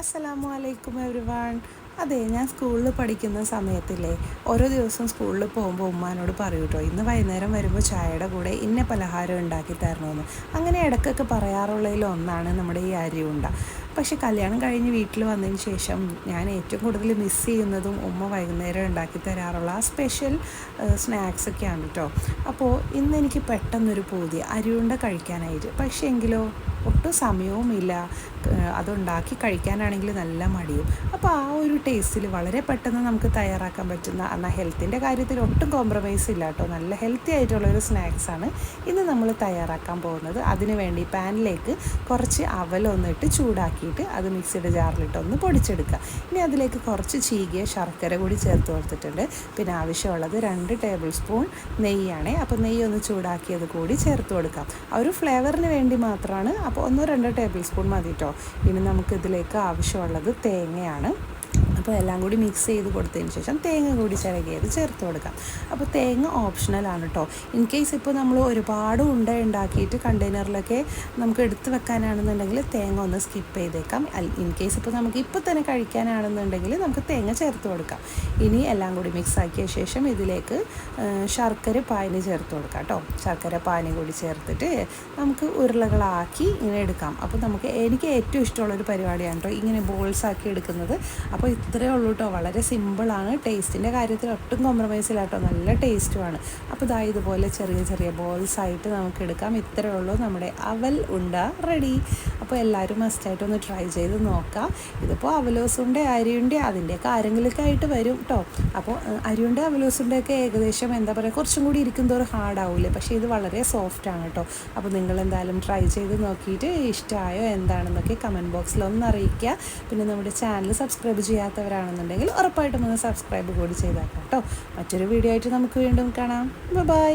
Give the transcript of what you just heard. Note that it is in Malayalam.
അലൈക്കും എവരിവൺ അതെ ഞാൻ സ്കൂളിൽ പഠിക്കുന്ന സമയത്തില്ലേ ഓരോ ദിവസം സ്കൂളിൽ പോകുമ്പോൾ ഉമ്മാനോട് പറയൂ കേട്ടോ ഇന്ന് വൈകുന്നേരം വരുമ്പോൾ ചായയുടെ കൂടെ ഇന്ന പലഹാരം ഉണ്ടാക്കി തരണമെന്ന് അങ്ങനെ ഇടയ്ക്കൊക്കെ പറയാറുള്ളതിൽ ഒന്നാണ് നമ്മുടെ ഈ അരിയുണ്ട പക്ഷെ കല്യാണം കഴിഞ്ഞ് വീട്ടിൽ വന്നതിന് ശേഷം ഞാൻ ഏറ്റവും കൂടുതൽ മിസ് ചെയ്യുന്നതും ഉമ്മ വൈകുന്നേരം ഉണ്ടാക്കി തരാറുള്ള ആ സ്പെഷ്യൽ സ്നാക്സൊക്കെയാണ് കേട്ടോ അപ്പോൾ ഇന്ന് എനിക്ക് പെട്ടെന്നൊരു പൂതി ഉണ്ട കഴിക്കാനായിട്ട്. പക്ഷേ എങ്കിലോ ഒട്ടും സമയവുമില്ല. അതുണ്ടാക്കി കഴിക്കാനാണെങ്കിൽ നല്ല മടിയും. അപ്പോൾ ആ ഒരു ടേസ്റ്റിൽ വളരെ പെട്ടെന്ന് നമുക്ക് തയ്യാറാക്കാൻ പറ്റുന്ന എന്നാൽ ഹെൽത്തിന്റെ കാര്യത്തിൽ ഒട്ടും കോംപ്രമൈസ് ഇല്ല കേട്ടോ. നല്ല ഹെൽത്തി ആയിട്ടുള്ളൊരു സ്നാക്സാണ് ഇന്ന് നമ്മൾ തയ്യാറാക്കാൻ പോകുന്നത്. അതിന് വേണ്ടി പാനിലേക്ക് കുറച്ച് അവലൊന്നിട്ട് ചൂടാക്കിയിട്ട് അത് മിക്സിയുടെ ജാറിലിട്ടൊന്ന് പൊടിച്ചെടുക്കുക. ഇനി അതിലേക്ക് കുറച്ച് ചീകിയ ശർക്കര കൂടി ചേർത്ത് കൊടുത്തിട്ടുണ്ട്. പിന്നെ ആവശ്യമുള്ളത് രണ്ട് ടേബിൾ സ്പൂൺ നെയ്യാണ്. അപ്പോൾ നെയ്യൊന്ന് ചൂടാക്കിയത് കൂടി ചേർത്ത് കൊടുക്കാം. ആ ഒരു ഫ്ലേവറിന് വേണ്ടി മാത്രമാണ് അപ്പോൾ ഒന്നോ രണ്ടോ ടേബിൾ സ്പൂൺ മതി കേട്ടോ ഇനി നമുക്കിതിലേക്ക് ആവശ്യമുള്ളത് തേങ്ങയാണ്. അപ്പോൾ എല്ലാം കൂടി മിക്സ് ചെയ്ത് കൊടുത്തതിന് ശേഷം തേങ്ങ കൂടി ചിരകിയത് ചേർത്ത് കൊടുക്കാം. അപ്പോൾ തേങ്ങ ഓപ്ഷണലാണ് കേട്ടോ ഇൻ കേസ് ഇപ്പോൾ നമ്മൾ ഒരുപാട് ഉണ്ട ഉണ്ടാക്കിയിട്ട് കണ്ടെയ്നറിലൊക്കെ നമുക്ക് എടുത്ത് വെക്കാനാണെന്നുണ്ടെങ്കിൽ തേങ്ങ ഒന്ന് സ്കിപ്പ് ചെയ്തേക്കാം. ഇൻ കേസ് ഇപ്പോൾ നമുക്ക് ഇപ്പോൾ തന്നെ കഴിക്കാനാണെന്നുണ്ടെങ്കിൽ നമുക്ക് തേങ്ങ ചേർത്ത് കൊടുക്കാം. ഇനി എല്ലാം കൂടി മിക്സ് ആക്കിയ ശേഷം ഇതിലേക്ക് ശർക്കര പാനി ചേർത്ത് കൊടുക്കാം കേട്ടോ ശർക്കര പാനി കൂടി ചേർത്തിട്ട് നമുക്ക് ഉരുളകളാക്കി ഇങ്ങനെ എടുക്കാം. അപ്പോൾ നമുക്ക് എനിക്ക് ഏറ്റവും ഇഷ്ടമുള്ളൊരു പരിപാടിയാണ് കേട്ടോ ഇങ്ങനെ ബോൾസ് ആക്കി എടുക്കുന്നത്. അപ്പോൾ ഇത്രയേ ഉള്ളൂ കേട്ടോ. വളരെ സിമ്പിളാണ് ടേസ്റ്റിന്റെ കാര്യത്തിൽ ഒട്ടും കോംപ്രമൈസ് ഇല്ല കേട്ടോ. നല്ല ടേസ്റ്റുമാണ് അപ്പോൾ ഇതാ ഇതുപോലെ ചെറിയ ചെറിയ ബോൾസ് ആയിട്ട് നമുക്ക് എടുക്കാം. ഇത്രയേ ഉള്ളൂ. നമ്മുടെ അവൽ ഉണ്ട റെഡി അപ്പോൾ എല്ലാവരും മസ്റ്റായിട്ട് ഒന്ന് ട്രൈ ചെയ്ത് നോക്കാം. ഇതിപ്പോൾ അവലോസുണ്ട അരിയുണ്ട അതിന്റെയൊക്കെ ആരെങ്കിലുമൊക്കെ ആയിട്ട് വരും കേട്ടോ അപ്പോൾ അരിയുണ്ട അവലോസുണ്ടൊക്കെ ഏകദേശം എന്താ പറയുക കുറച്ചും കൂടി ഇരിക്കും തോറും ഹാർഡാവില്ലേ പക്ഷേ ഇത് വളരെ സോഫ്റ്റാണ് കേട്ടോ അപ്പോൾ നിങ്ങൾ എന്തായാലും ട്രൈ ചെയ്ത് നോക്കിയിട്ട് ഇഷ്ടമായോ എന്താണെന്നൊക്കെ കമന്റ് ബോക്സിൽ ഒന്ന് അറിയിക്കുക. പിന്നെ നമ്മുടെ ചാനൽ സബ്സ്ക്രൈബ് ചെയ്യാത്തവരാണെന്നുണ്ടെങ്കിൽ ഉറപ്പായിട്ടും ഒന്ന് സബ്സ്ക്രൈബ് കൂടി ചെയ്താക്കാം കേട്ടോ. മറ്റൊരു വീഡിയോ ആയിട്ട് നമുക്ക് വീണ്ടും കാണാം. ബൈ